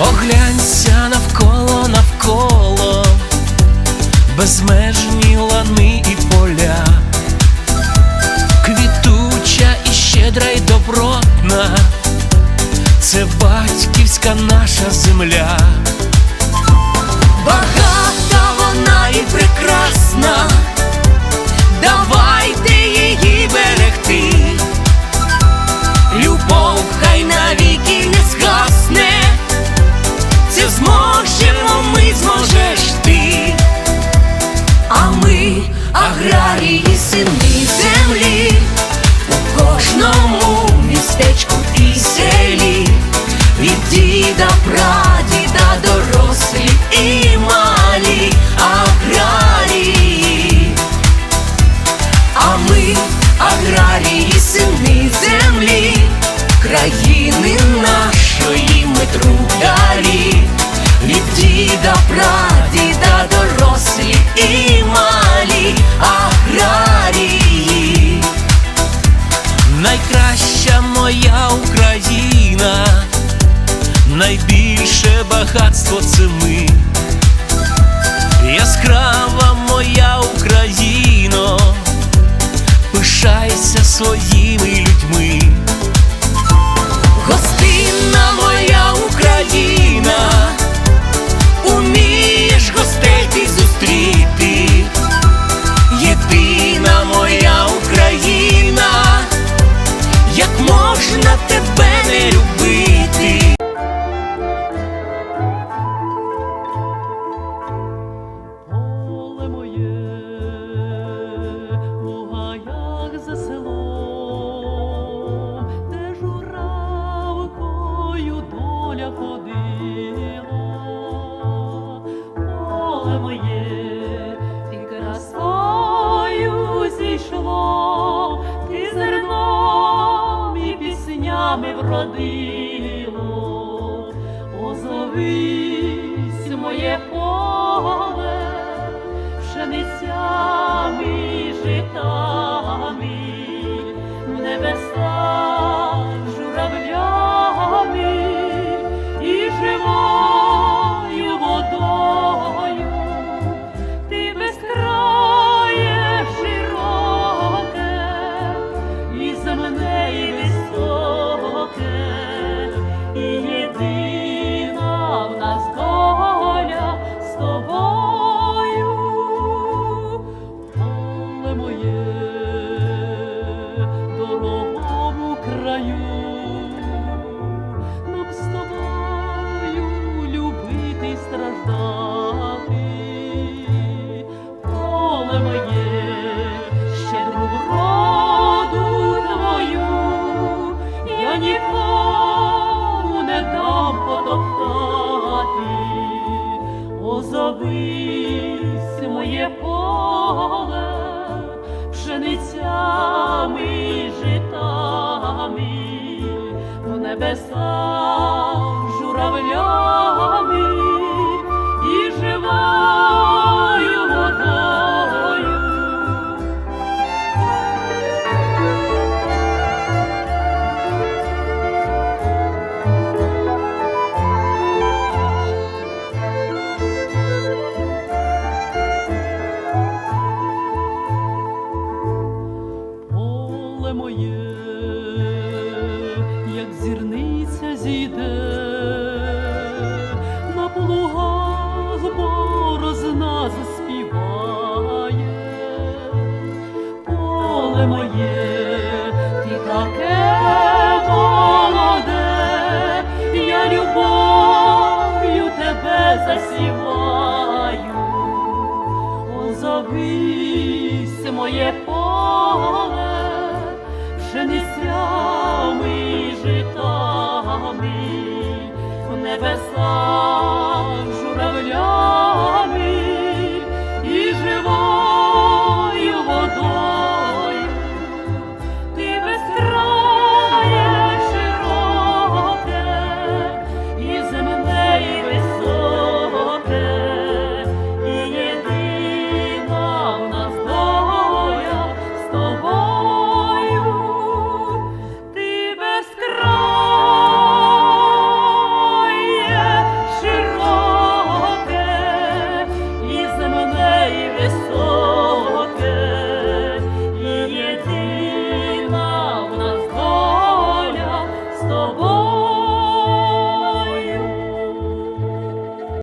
Оглянься навколо, навколо, безмежні лани і поля, квітуча і щедра й добротна, це батьківська наша земля. Багата вона і прекрасна, аграрії, сини землі, у кожному містечку і селі, від діда, прадіда, дорослі і малі. Аграрії. А ми, аграрії, сини землі, країни нашої ми трударі, від діда, прадіда, дорослі і малі найбільше багатство це ми. Яскрава моя Україно, пишайся своїми людьми. Гостинна моя Україна, вродило. Озовись моє поле, пшеницями і краю, нам з тобою любити й страждати, поле моє, щедру вроду твою, я нікому не дам потоптати, озовись моє поле, пшеницями besar. Поле моє, ти таке молоде, я любов'ю тебе засіваю. Озовись моє поле,